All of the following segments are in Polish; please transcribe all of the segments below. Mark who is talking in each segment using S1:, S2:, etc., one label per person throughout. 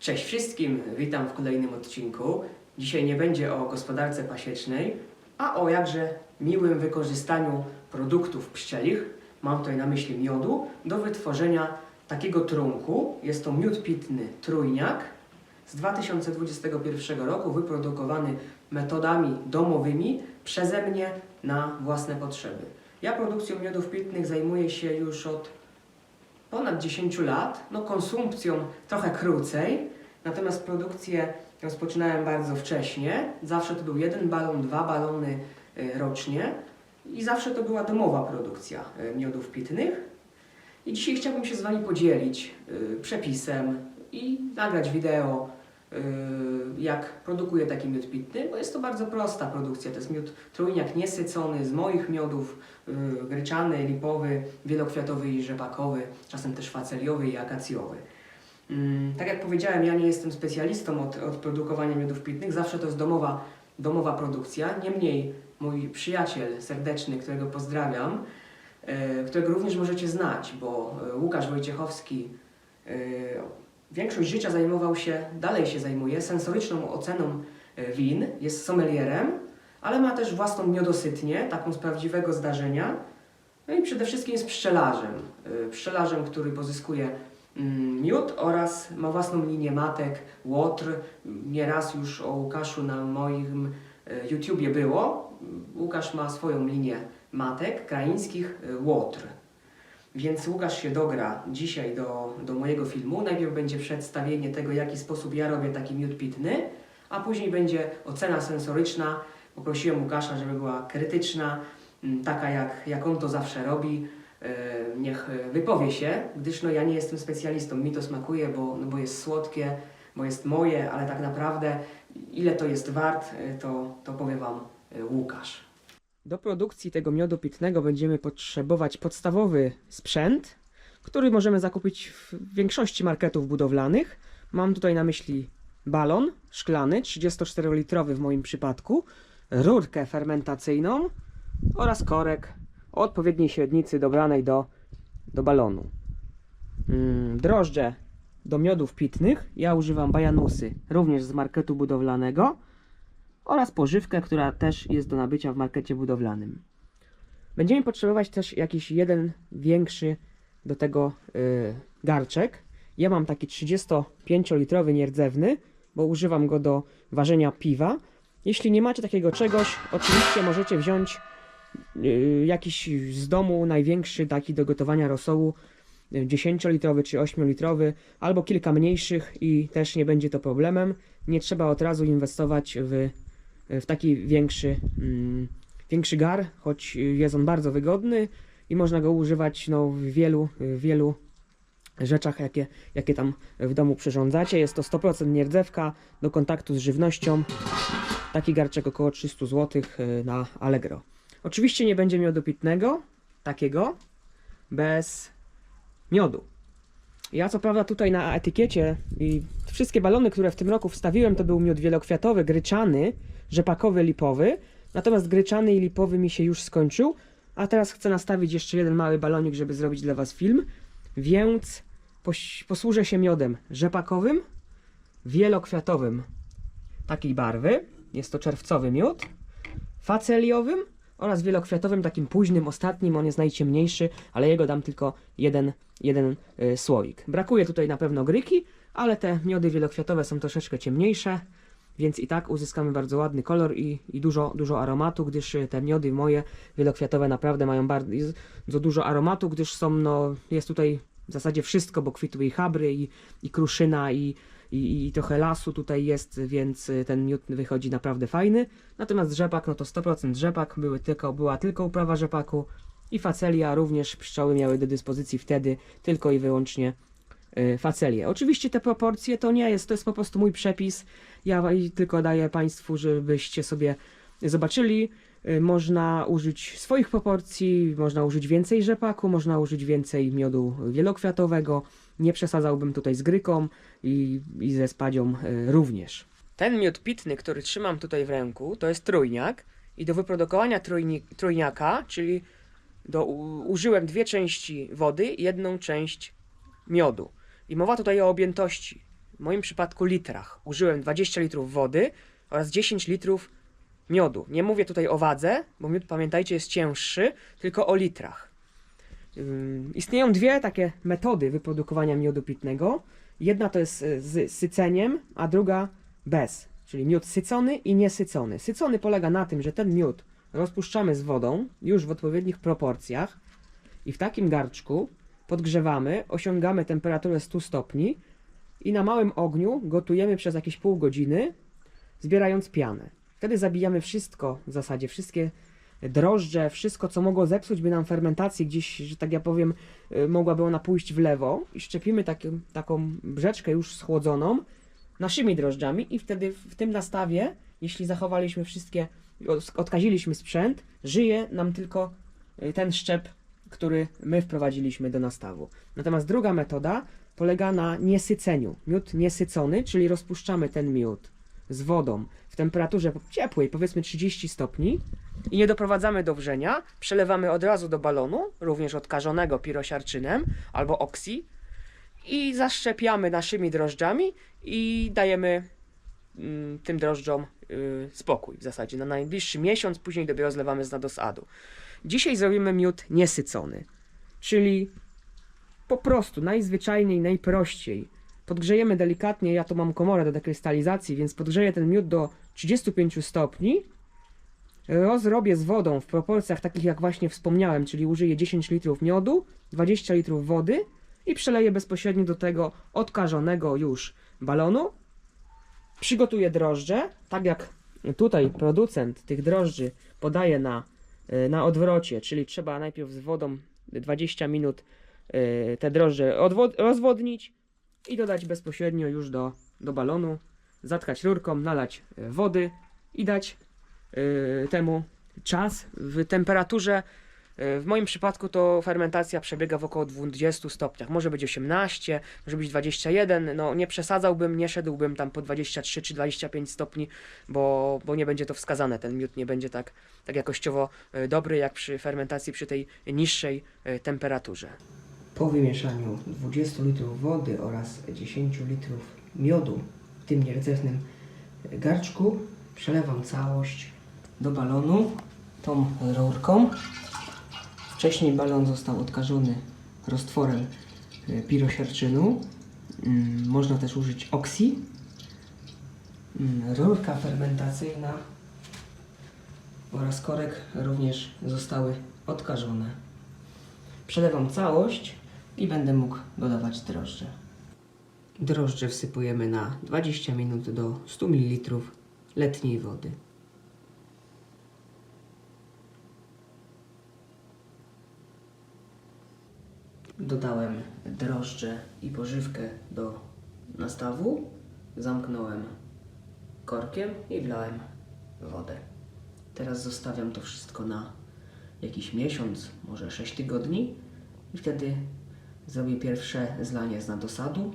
S1: Cześć wszystkim, witam w kolejnym odcinku. Dzisiaj nie będzie o gospodarce pasiecznej, a o jakże miłym wykorzystaniu produktów pszczelich, mam tutaj na myśli miodu, do wytworzenia takiego trunku. Jest to miód pitny trójniak z 2021 roku, wyprodukowany metodami domowymi przeze mnie na własne potrzeby. Ja produkcją miodów pitnych zajmuję się już od ponad 10 lat, no konsumpcją trochę krócej, natomiast produkcję rozpoczynałem bardzo wcześnie. Zawsze to był jeden balon, dwa balony y, rocznie i zawsze to była domowa produkcja y, miodów pitnych. I dzisiaj chciałbym się z Wami podzielić y, przepisem i nagrać wideo, jak produkuję taki miód pitny, bo jest to bardzo prosta produkcja. To jest miód trójniak niesycony z moich miodów, y, gryczany, lipowy, wielokwiatowy i rzepakowy, czasem też faceliowy i akacjowy. Mm, Tak jak powiedziałem, ja nie jestem specjalistą od, od produkowania miodów pitnych, zawsze to jest domowa, domowa produkcja. Niemniej mój przyjaciel serdeczny, którego pozdrawiam, e, którego również możecie znać, bo Łukasz Wojciechowski większość życia zajmował się, dalej się zajmuje sensoryczną oceną e, win, jest sommelierem, ale ma też własną miodosytnię, taką z prawdziwego zdarzenia. No i przede wszystkim jest pszczelarzem. E, Pszczelarzem, który pozyskuje mm, miód oraz ma własną linię matek, łotr. Nieraz już o Łukaszu na moim e, YouTubie było. Łukasz ma swoją linię matek kraińskich łotr. Więc Łukasz się dogra dzisiaj do, do mojego filmu. Najpierw będzie przedstawienie tego, w jaki sposób ja robię taki miód pitny, a później będzie ocena sensoryczna. Poprosiłem Łukasza, żeby była krytyczna, mm, taka jak, jak on to zawsze robi. E, Niech e, wypowie się, gdyż no, ja nie jestem specjalistą, mi to smakuje, bo, no, bo jest słodkie, bo jest moje, ale tak naprawdę ile to jest wart, e, to, to powie Wam Łukasz. Do produkcji tego miodu pitnego będziemy potrzebować podstawowy sprzęt, który możemy zakupić w większości marketów budowlanych. Mam tutaj na myśli balon szklany, 34-litrowy w moim przypadku, rurkę fermentacyjną oraz korek o odpowiedniej średnicy dobranej do, do balonu. Mm, drożdże do miodów pitnych. Ja używam bajanusy, również z marketu budowlanego oraz pożywkę, która też jest do nabycia w markecie budowlanym. Będziemy potrzebować też jakiś jeden większy do tego y, garczek. Ja mam taki 35-litrowy nierdzewny, bo używam go do ważenia piwa. Jeśli nie macie takiego czegoś, oczywiście możecie wziąć y, jakiś z domu największy taki do gotowania rosołu y, 10-litrowy czy 8-litrowy, albo kilka mniejszych i też nie będzie to problemem. Nie trzeba od razu inwestować w w taki większy, mm, większy gar, choć jest on bardzo wygodny i można go używać no, w wielu, wielu rzeczach, jakie, jakie tam w domu przyrządzacie. Jest to 100% nierdzewka do kontaktu z żywnością. Taki garczek około 300 zł na Allegro. Oczywiście nie będzie miodu pitnego, takiego, bez miodu. Ja co prawda tutaj na etykiecie i wszystkie balony, które w tym roku wstawiłem, to był miód wielokwiatowy, gryczany, rzepakowy, lipowy. Natomiast gryczany i lipowy mi się już skończył, a teraz chcę nastawić jeszcze jeden mały balonik, żeby zrobić dla Was film. Więc posłużę się miodem rzepakowym, wielokwiatowym takiej barwy. Jest to czerwcowy miód, faceliowym oraz wielokwiatowym, takim późnym, ostatnim. On jest najciemniejszy, ale jego dam tylko jeden, jeden y, słoik. Brakuje tutaj na pewno gryki, ale te miody wielokwiatowe są troszeczkę ciemniejsze, więc i tak uzyskamy bardzo ładny kolor i, i dużo, dużo aromatu, gdyż y, te miody moje wielokwiatowe naprawdę mają bardzo dużo aromatu, gdyż są, no, jest tutaj w zasadzie wszystko, bo kwitły i chabry, i, i kruszyna, i, i, i trochę lasu tutaj jest, więc y, ten miód wychodzi naprawdę fajny. Natomiast rzepak, no to 100% rzepak, były tylko, była tylko uprawa rzepaku i facelia, również pszczoły miały do dyspozycji wtedy tylko i wyłącznie facelię. Oczywiście te proporcje to nie jest, to jest po prostu mój przepis. Ja tylko daję Państwu, żebyście sobie zobaczyli. Y, Można użyć swoich proporcji, można użyć więcej rzepaku, można użyć więcej miodu wielokwiatowego. Nie przesadzałbym tutaj z gryką i, i ze spadzią y, również. Ten miód pitny, który trzymam tutaj w ręku, to jest trójniak i do wyprodukowania trójni, trójniaka, czyli do, użyłem dwie części wody, jedną część miodu. I mowa tutaj o objętości w moim przypadku litrach. Użyłem 20 litrów wody oraz 10 litrów miodu. Nie mówię tutaj o wadze, bo miód, pamiętajcie, jest cięższy, tylko o litrach. Ym, Istnieją dwie takie metody wyprodukowania miodu pitnego. Jedna to jest y, z syceniem, a druga bez, czyli miód sycony i niesycony. Sycony polega na tym, że ten miód rozpuszczamy z wodą już w odpowiednich proporcjach i w takim garczku podgrzewamy, osiągamy temperaturę 100 stopni i na małym ogniu gotujemy przez jakieś pół godziny, zbierając pianę. Wtedy zabijamy wszystko, w zasadzie wszystkie drożdże, wszystko co mogło zepsuć by nam fermentację gdzieś, że tak ja powiem, y, mogłaby ona pójść w lewo i szczepimy taką, taką brzeczkę już schłodzoną naszymi drożdżami i wtedy w tym nastawie, jeśli zachowaliśmy wszystkie, od- odkaziliśmy sprzęt, żyje nam tylko y, ten szczep, który my wprowadziliśmy do nastawu. Natomiast druga metoda polega na niesyceniu. Miód niesycony, czyli rozpuszczamy ten miód z wodą w temperaturze ciepłej, powiedzmy 30 stopni i nie doprowadzamy do wrzenia, przelewamy od razu do balonu, również odkażonego pirosiarczynem albo oksi i zaszczepiamy naszymi drożdżami i dajemy mm, tym drożdżom y, spokój w zasadzie na najbliższy miesiąc, później dopiero zlewamy z nadosadu. Dzisiaj zrobimy miód niesycony, czyli po prostu najzwyczajniej, najprościej. Podgrzejemy delikatnie, ja tu mam komorę do dekrystalizacji, więc podgrzeję ten miód do 35 stopni. Rozrobię z wodą w proporcjach takich jak właśnie wspomniałem, czyli użyję 10 litrów miodu, 20 litrów wody i przeleję bezpośrednio do tego odkażonego już balonu. Przygotuję drożdże, tak jak tutaj producent tych drożdży podaje na, na odwrocie, czyli trzeba najpierw z wodą 20 minut y, te drożdże rozwodnić i dodać bezpośrednio już do, do balonu, zatkać rurką, nalać y, wody i dać y, temu czas w temperaturze. Y, W moim przypadku to fermentacja przebiega w około 20 stopniach. Może być 18, może być 21. No nie przesadzałbym, nie szedłbym tam po 23 czy 25 stopni, bo, bo nie będzie to wskazane. Ten miód nie będzie tak, tak jakościowo y, dobry jak przy fermentacji przy tej niższej y, temperaturze. Po wymieszaniu 20 litrów wody oraz 10 litrów miodu w tym nierdzewnym garczku przelewam całość do balonu tą rurką. Wcześniej balon został odkażony roztworem y, pirosiarczynu. Mm, Można też użyć oksi. Mm, Rurka fermentacyjna oraz korek również zostały odkażone. Przelewam całość i będę mógł dodawać drożdże. Drożdże wsypujemy na 20 minut do 100 ml letniej wody. Dodałem drożdże i pożywkę do nastawu, zamknąłem korkiem i wlałem wodę. Teraz zostawiam to wszystko na jakiś miesiąc, może 6 tygodni i wtedy zrobię pierwsze zlanie z nadosadu.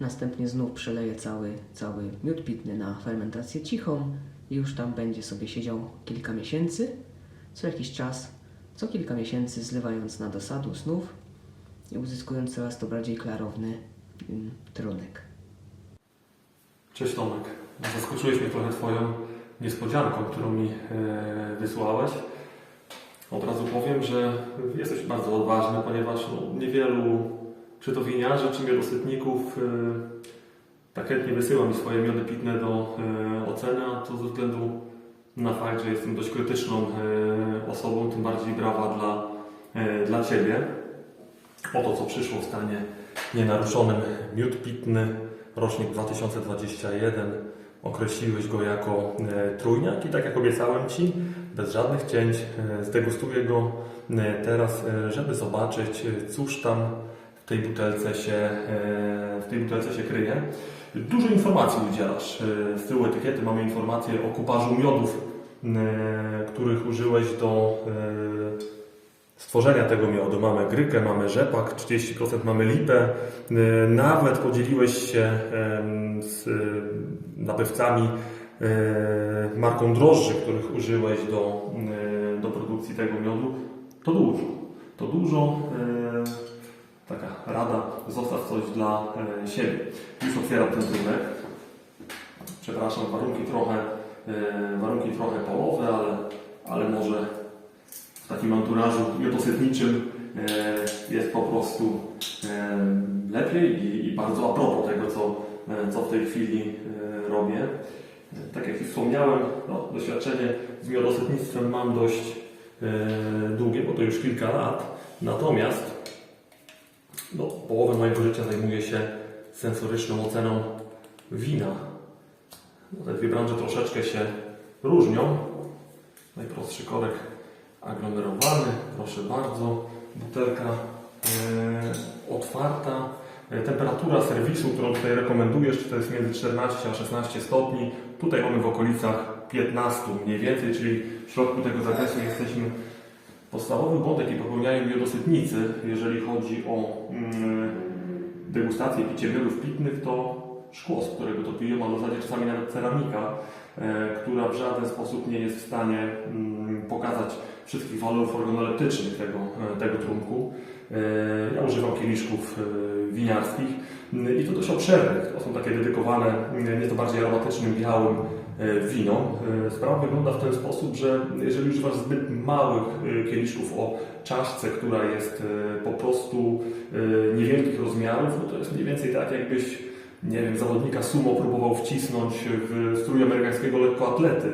S1: Następnie znów przeleję cały, cały miód pitny na fermentację cichą i już tam będzie sobie siedział kilka miesięcy. Co jakiś czas, co kilka miesięcy zlewając na dosadu znów uzyskując coraz to bardziej klarowny ym, trunek.
S2: Cześć Tomek. Zaskoczyłeś mnie trochę Twoją niespodzianką, którą mi e, wysłałeś. Od razu powiem, że jesteś bardzo odważny, ponieważ no, niewielu czy to winiarzy, czy tak chętnie wysyła mi swoje miody pitne do e, oceny, a to ze względu na fakt, że jestem dość krytyczną e, osobą, tym bardziej brawa dla, dla Ciebie. Oto co przyszło w stanie nienaruszonym. Miód pitny, rocznik 2021. Określiłeś go jako e, trójniak i tak jak obiecałem Ci, bez żadnych cięć, e, zdegustuję go e, teraz, żeby zobaczyć, cóż tam w tej butelce się, w tej butelce się kryje. Dużo informacji udzielasz. Z tyłu etykiety mamy informacje o kuparzu miodów, których użyłeś do stworzenia tego miodu. Mamy grykę, mamy rzepak, 40% mamy lipę. Y, Nawet podzieliłeś się z y, nabywcami y, marką drożdży, których użyłeś do, do produkcji tego miodu. To dużo. To dużo. taka rada, zostaw coś dla siebie. Już otwieram ten trunek. Przepraszam, warunki trochę, warunki trochę polowe, ale, ale może takim anturażu miodosytniczym e, jest po prostu e, lepiej i, i bardzo a propos tego, co, e, co w tej chwili robię. Tak jak już wspomniałem, no, doświadczenie z miodosytnictwem mam dość długie, bo to już kilka lat. Natomiast no, połowę mojego życia zajmuję się sensoryczną oceną wina. No, te dwie branże troszeczkę się różnią. Najprostszy korek aglomerowany, proszę bardzo. Butelka e, otwarta. E, Temperatura serwisu, którą tutaj rekomendujesz, to jest między 14 a 16 stopni. Tutaj mamy w okolicach 15 mniej więcej, czyli w środku tego zakresu jesteśmy. Podstawowy błąd, jaki popełniają miodosytnicy, jeżeli chodzi o mm, degustację picie miodów pitnych, to szkło, z którego to piją, a w zasadzie czasami nawet ceramika, e, która w żaden sposób nie jest w stanie mm, pokazać wszystkich walorów organoleptycznych tego, e, tego trunku. E, Ja używam kieliszków e, winiarskich i to dość obszernych. To są takie dedykowane nieco bardziej aromatycznym, białym winom. Sprawa wygląda w ten sposób, że jeżeli używasz zbyt małych kieliszków o czaszce, która jest po prostu niewielkich rozmiarów, no to jest mniej więcej tak, jakbyś nie wiem, zawodnika sumo próbował wcisnąć w strój amerykańskiego lekkoatlety,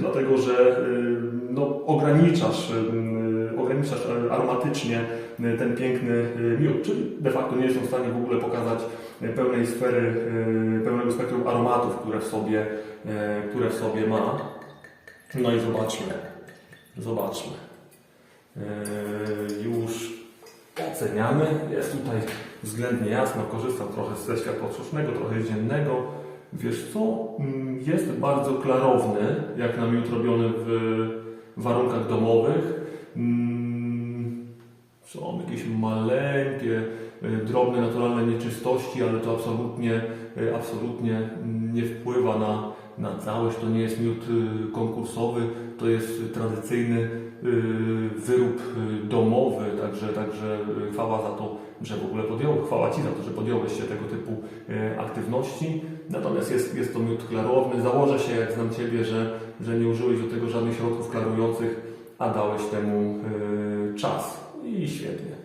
S2: dlatego że no, ograniczasz, ograniczasz aromatycznie ten piękny miód, czyli de facto nie są w stanie w ogóle pokazać pełnej sfery, pełnego spektrum aromatów, które w sobie, które w sobie ma. No i zobaczmy, zobaczmy. Już oceniamy. Jest tutaj względnie jasno. Korzystam trochę ze światła sztucznego, trochę z dziennego. Wiesz co? Mm, Jest bardzo klarowny, jak na miód robiony w warunkach domowych. Mm, Są jakieś maleńkie, y, drobne, naturalne nieczystości, ale to absolutnie, y, absolutnie nie wpływa na, na całość. To nie jest miód y, konkursowy, to jest tradycyjny wyrób domowy, także, także chwała za to, że w ogóle podjąłeś, chwała Ci za to, że podjąłeś się tego typu y, aktywności. Natomiast jest, jest to miód klarowny. Założę się, jak znam Ciebie, że, że nie użyłeś do tego żadnych środków klarujących, a dałeś temu y, czas. I świetnie.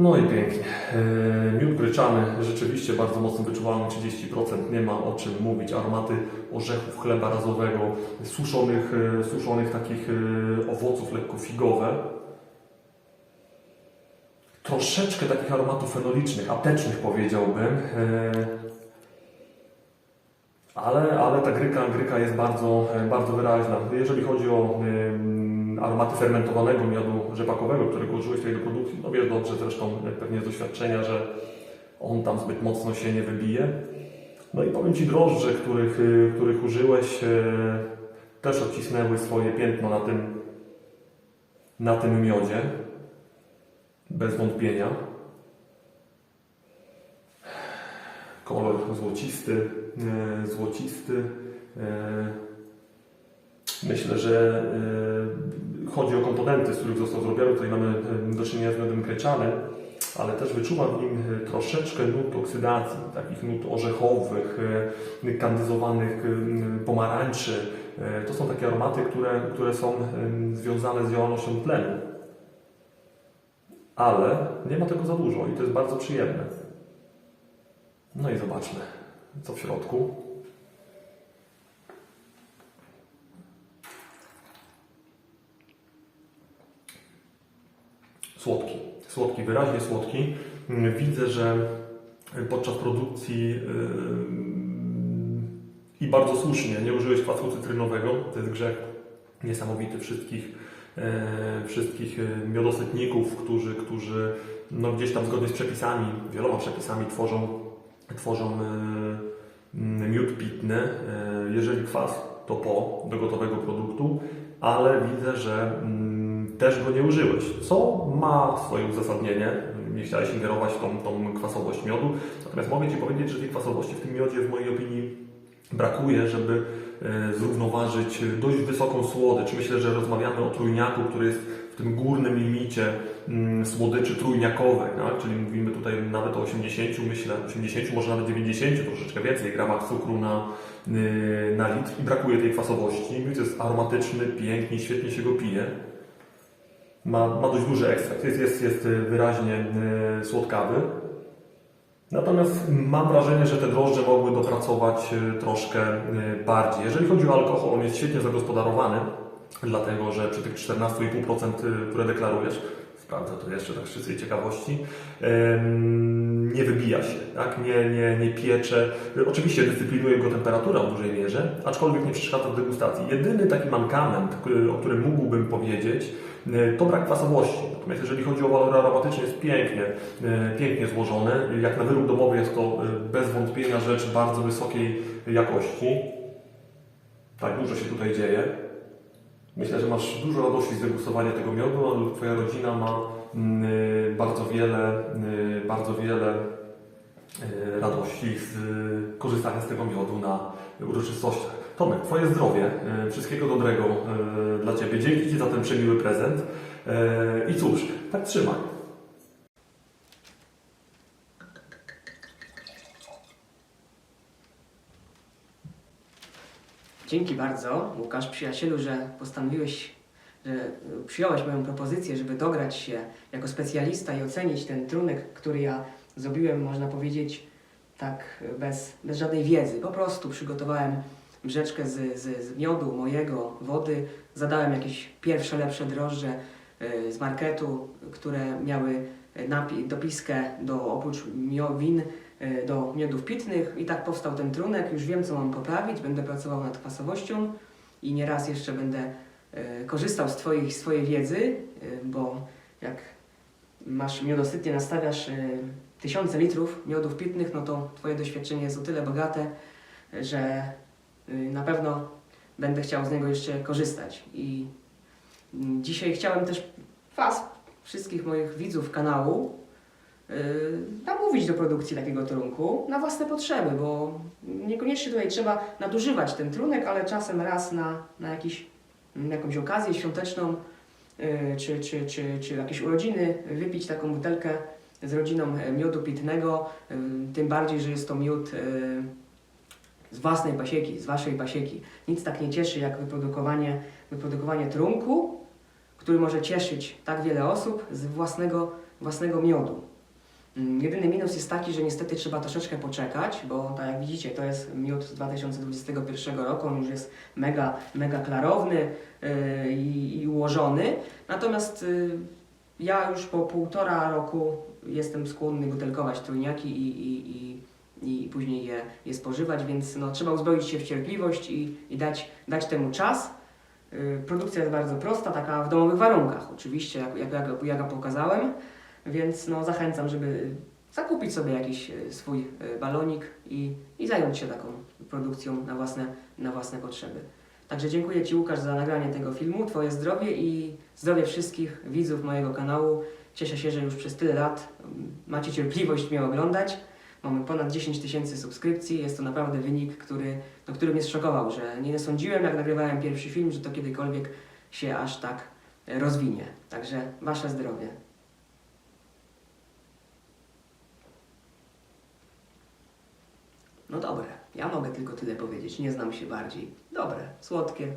S2: No i pięknie. E, Miód gryczany rzeczywiście bardzo mocno wyczuwalny, 30%, nie ma o czym mówić. Aromaty orzechów, chleba razowego, suszonych, e, suszonych takich e, owoców lekko figowe. Troszeczkę takich aromatów fenolicznych, aptecznych powiedziałbym. E, Ale, ale ta gryka, gryka jest bardzo, e, bardzo wyraźna. Jeżeli chodzi o em, aromaty fermentowanego miodu rzepakowego, którego użyłeś tutaj do produkcji, no wiesz dobrze zresztą e, pewnie z doświadczenia, że on tam zbyt mocno się nie wybije. No i powiem Ci drożdże, których, których użyłeś, e, też odcisnęły swoje piętno na tym, na tym miodzie. Bez wątpienia. Kolor złocisty, e, złocisty. e, Myślę, że e, chodzi o komponenty, z których został zrobiony. Tutaj mamy do czynienia z miodem kreczany, ale też wyczuwam w nim troszeczkę nut oksydacji, takich nut orzechowych, kandyzowanych pomarańczy. To są takie aromaty, które, które są związane z działalnością tlenu. Ale nie ma tego za dużo i to jest bardzo przyjemne. No i zobaczmy, co w środku. Słodki. Słodki, wyraźnie słodki. Widzę, że podczas produkcji yy, i bardzo słusznie nie użyłeś kwasu cytrynowego. To jest grzech niesamowity wszystkich, wszystkich e, miodosytników, którzy, którzy no, gdzieś tam zgodnie z przepisami, wieloma przepisami tworzą, tworzą e, miód pitny. E, Jeżeli kwas, to po do gotowego produktu, ale widzę, że mm, też go nie użyłeś, co ma swoje uzasadnienie. Nie chciałeś ingerować tą, tą kwasowość miodu, natomiast mogę Ci powiedzieć, że tej kwasowości w tym miodzie w mojej opinii brakuje, żeby e, zrównoważyć dość wysoką słodycz. Myślę, że rozmawiamy o trójniaku, który jest w tym górnym limicie mm, słodyczy trójniakowej, tak? czyli mówimy tutaj nawet o 80, myślę, 80, może nawet 90, troszeczkę więcej gramach cukru na, yy, na litr i brakuje tej kwasowości. Miód jest aromatyczny, pięknie, świetnie się go pije. Ma, ma dość duży ekstrakt, jest, jest, jest wyraźnie słodkawy. Natomiast mam wrażenie, że te drożdże mogły dopracować y, troszkę y, bardziej. Jeżeli chodzi o alkohol, on jest świetnie zagospodarowany, dlatego że przy tych 14,5%, y, które deklarujesz, sprawdzę to jeszcze tak z ciekawości, nie wybija się, tak? nie, nie, nie piecze. Oczywiście dyscyplinuje go temperatura w dużej mierze, aczkolwiek nie przeszkadza w degustacji. Jedyny taki mankament, o którym mógłbym powiedzieć, y, to brak kwasowości. Natomiast jeżeli chodzi o walory aromatyczne, jest pięknie, y, pięknie złożony. Jak na wyrób domowy jest to y, bez wątpienia rzecz bardzo wysokiej jakości. Tak, dużo się tutaj dzieje. Myślę, że masz dużo radości z degustowania tego miodu, a Twoja rodzina ma mm, y, bardzo wiele, y, bardzo wiele y, radości z korzystania z tego miodu na uroczystościach. Tomek, Twoje zdrowie, wszystkiego dobrego dla Ciebie. Dzięki Ci za ten przemiły prezent. I cóż, tak trzymaj.
S1: Dzięki bardzo, Łukasz, przyjacielu, że postanowiłeś, że przyjąłeś moją propozycję, żeby dograć się jako specjalista i ocenić ten trunek, który ja zrobiłem, można powiedzieć, tak bez, bez żadnej wiedzy. Po prostu przygotowałem brzeczkę z, z, z miodu mojego, wody, zadałem jakieś pierwsze, lepsze drożdże y, z marketu, które miały napi- dopiskę do oprócz win do miodów pitnych i tak powstał ten trunek. Już wiem, co mam poprawić, będę pracował nad kwasowością i nieraz jeszcze będę y, korzystał z, twoich, z Twojej wiedzy, y, bo jak masz miodosytnie, nastawiasz tysiące litrów miodów pitnych, no to Twoje doświadczenie jest o tyle bogate, że na pewno będę chciał z niego jeszcze korzystać. I mm, dzisiaj chciałem też Was, wszystkich moich widzów kanału, namówić do produkcji takiego trunku na własne potrzeby, bo niekoniecznie tutaj trzeba nadużywać ten trunek, ale czasem raz na, na jakiś, mm, jakąś okazję świąteczną yy, czy, czy, czy, czy jakieś urodziny wypić taką butelkę z rodziną e, miodu pitnego, yy, tym bardziej, że jest to miód z własnej pasieki, z waszej pasieki. Nic tak nie cieszy jak wyprodukowanie, wyprodukowanie trunku, który może cieszyć tak wiele osób z własnego, własnego miodu. Mm, Jedyny minus jest taki, że niestety trzeba troszeczkę poczekać, bo tak jak widzicie, to jest miód z 2021 roku, on już jest mega, mega klarowny yy, i, ułożony. Natomiast yy, ja już po półtora roku jestem skłonny butelkować trójniaki i, i, i, i później je, je spożywać, więc no, trzeba uzbroić się w cierpliwość i, i dać, dać temu czas. Y, Produkcja jest bardzo prosta, taka w domowych warunkach, oczywiście, jak, jak, jak, jak ja pokazałem, więc no, zachęcam, żeby zakupić sobie jakiś y, swój y, balonik i, i zająć się taką produkcją na własne, na własne potrzeby. Także dziękuję Ci Łukasz za nagranie tego filmu, Twoje zdrowie i zdrowie wszystkich widzów mojego kanału. Cieszę się, że już przez tyle lat mm, macie cierpliwość mnie oglądać. Mamy ponad 10 tysięcy subskrypcji. Jest to naprawdę wynik, który, no, który mnie zszokował, że nie sądziłem, jak nagrywałem pierwszy film, że to kiedykolwiek się aż tak e, rozwinie. Także Wasze zdrowie. No dobre, ja mogę tylko tyle powiedzieć, nie znam się bardziej. Dobre, słodkie,